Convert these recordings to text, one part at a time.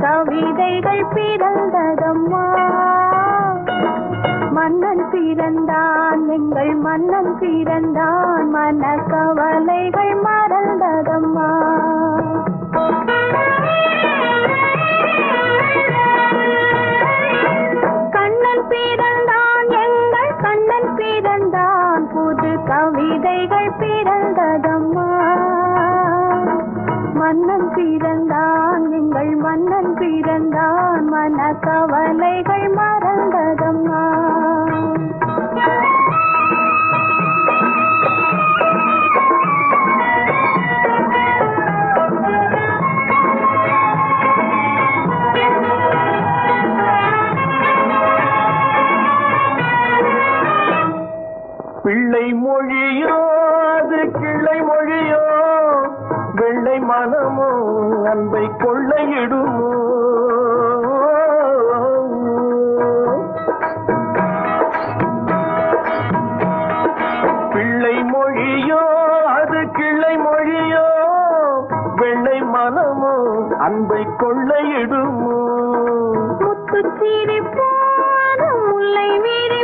கவிதைகள் பிறந்ததம்மா. மன்னன் பிறந்தான் எங்கள் மன்னன் பிறந்தான் மன கவலைகள் மறந்ததம்மா. கண்ணன் பிறந்தான் எங்கள் கண்ணன் பிறந்தான் புது கவிதைகள் பிறந்ததம்மா. மன்னன் பிறந்தான் எங்கள் மன்னன் பிறந்தான் மன கவலைகள் மறந்ததம்மா கொள்ளை மனமோ அன்பை கொள்ளையிடுமோ? பிள்ளை மொழியோ அது கிளை மொழியோ வெள்ளை மனமோ அன்பை கொள்ளையிடுமோ? முத்துச் போன முல்லை மீறி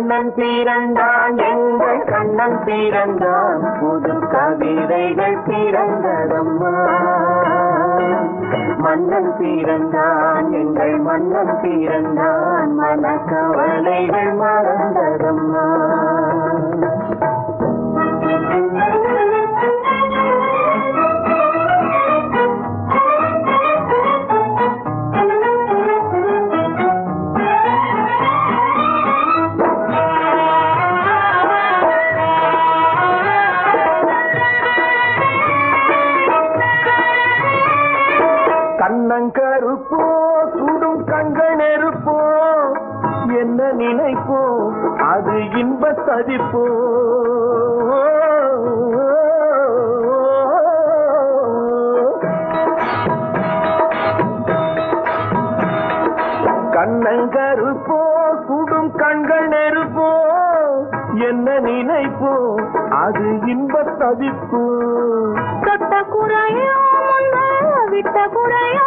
கண்ணன் பிறந்தான் எங்கள் கண்ணன் பிறந்தான் புது கவிதைகள் பிறந்ததம்மா மன்னன் பிறந்தான் எங்கள் மன்னன் பிறந்தான் மன கவலைகள் மறந்ததம் கண்ணங்கருப்போ சுடும் கண்கள் நெருப்போ என்ன நினைப்போ அது இன்ப சதிப்போ கண்ணங்கருப்போ சுடும் கண்கள் நெருப்போ என்ன நினைப்போ அது இன்ப சதிப்போ தொட்ட குறையோ விட்ட குறையோ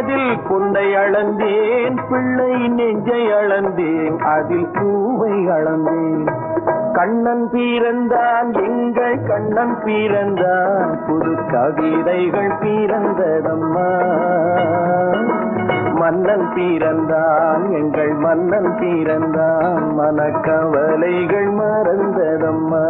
அதில் பொன்னை அளந்தேன் பிள்ளை நெஞ்சை அளந்தேன் அதில் பூவை அளந்தேன். கண்ணன் பீரந்தான் எங்கள் கண்ணன் பீரந்தான் புது கவிதைகள் பீரந்ததம்மா மன்னன் பீரந்தான் எங்கள் மன்னன் பீரந்தான் மனக்கவலைகள் மறந்ததம்மா.